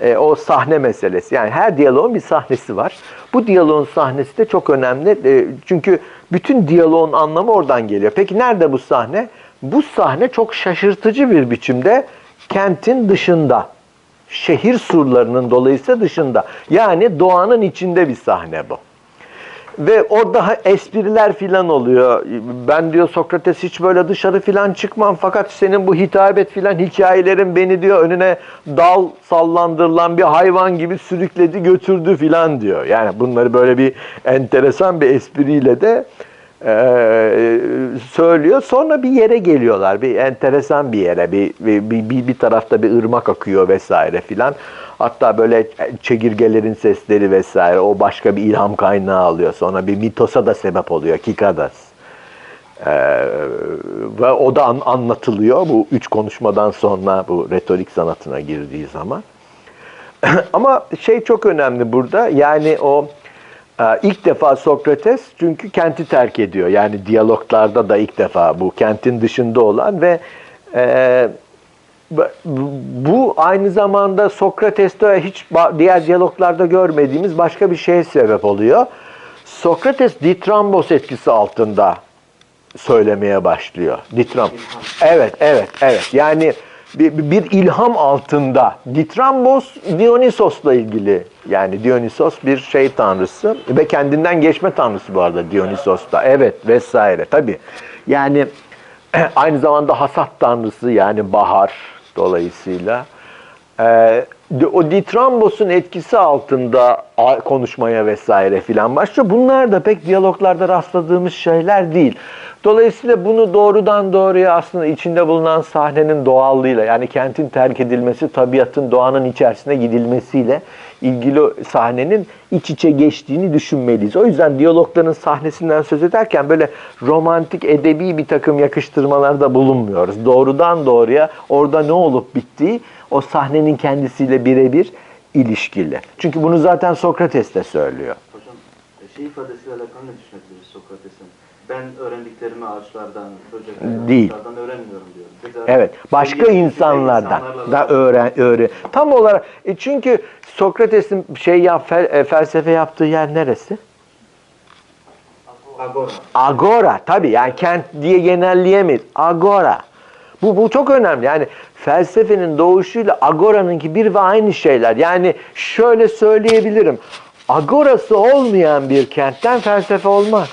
e, o sahne meselesi. Yani her diyaloğun bir sahnesi var. Bu diyaloğun sahnesi de çok önemli. E, çünkü bütün diyaloğun anlamı oradan geliyor. Peki nerede bu sahne? Bu sahne çok şaşırtıcı bir biçimde kentin dışında. Şehir surlarının dolayısıyla dışında. Yani doğanın içinde bir sahne bu. Ve orada espriler filan oluyor. Ben diyor Sokrates hiç böyle dışarı filan çıkmam fakat senin bu hitabet filan hikayelerin beni diyor önüne dal sallandırılan bir hayvan gibi sürükledi götürdü filan diyor. Yani bunları böyle bir enteresan bir espriyle de e, söylüyor. Sonra bir yere geliyorlar. Bir enteresan bir yere. Bir, bir, bir, bir tarafta bir ırmak akıyor vesaire filan. Hatta böyle çekirgelerin sesleri vesaire o başka bir ilham kaynağı alıyor. Sonra bir mitosa da sebep oluyor. Kikadas. Ee, ve o da an, anlatılıyor bu üç konuşmadan sonra bu retorik sanatına girdiği zaman. Ama şey çok önemli burada. Yani o e, ilk defa Sokrates çünkü kenti terk ediyor. Yani diyaloglarda da ilk defa bu kentin dışında olan ve e, bu aynı zamanda Sokrates'te hiç diğer diyaloglarda görmediğimiz başka bir şeye sebep oluyor. Sokrates ditrambos etkisi altında söylemeye başlıyor. Ditram. Evet, evet, evet. Yani bir, bir ilham altında. Ditrambos Dionysos'la ilgili. Yani Dionysos bir şey tanrısı ve kendinden geçme tanrısı bu arada Dionysos'ta. Evet vesaire tabii. Yani aynı zamanda hasat tanrısı yani bahar dolayısıyla. Ee, o Ditrambos'un etkisi altında konuşmaya vesaire filan başlıyor. Bunlar da pek diyaloglarda rastladığımız şeyler değil. Dolayısıyla bunu doğrudan doğruya aslında içinde bulunan sahnenin doğallığıyla yani kentin terk edilmesi, tabiatın doğanın içerisine gidilmesiyle ilgili sahnenin iç içe geçtiğini düşünmeliyiz. O yüzden diyalogların sahnesinden söz ederken böyle romantik, edebi bir takım yakıştırmalarda bulunmuyoruz. Doğrudan doğruya orada ne olup bittiği o sahnenin kendisiyle birebir ilişkili. Çünkü bunu zaten Sokrates de söylüyor. Hocam şey ifadesiyle alakalı ne düşünebiliriz Sokrates'in? Ben öğrendiklerimi ağaçlardan, böceklerden, Değil. kuşlardan öğrenmiyorum diyor. Evet, başka insanlardan da öğren öğren. Tam olarak e çünkü Sokrates'in şey yap fel- e, felsefe yaptığı yer neresi? Agora. Agora tabii yani kent diye genelleyemeyiz. Agora. Bu, bu çok önemli. Yani felsefenin doğuşuyla agora'nınki bir ve aynı şeyler. Yani şöyle söyleyebilirim. Agorası olmayan bir kentten felsefe olmaz.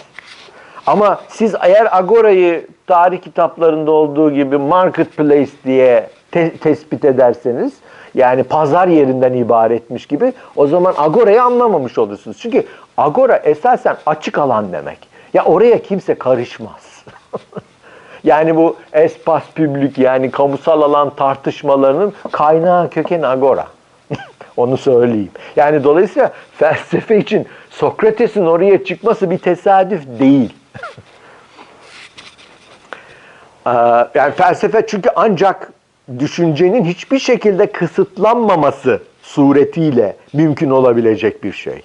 Ama siz eğer agorayı tarih kitaplarında olduğu gibi marketplace diye te- tespit ederseniz yani pazar yerinden ibaretmiş gibi o zaman agorayı anlamamış olursunuz. Çünkü agora esasen açık alan demek. Ya oraya kimse karışmaz. yani bu espas publik yani kamusal alan tartışmalarının kaynağı kökeni agora. Onu söyleyeyim. Yani dolayısıyla felsefe için Sokrates'in oraya çıkması bir tesadüf değil. Ee, yani felsefe çünkü ancak düşüncenin hiçbir şekilde kısıtlanmaması suretiyle mümkün olabilecek bir şey.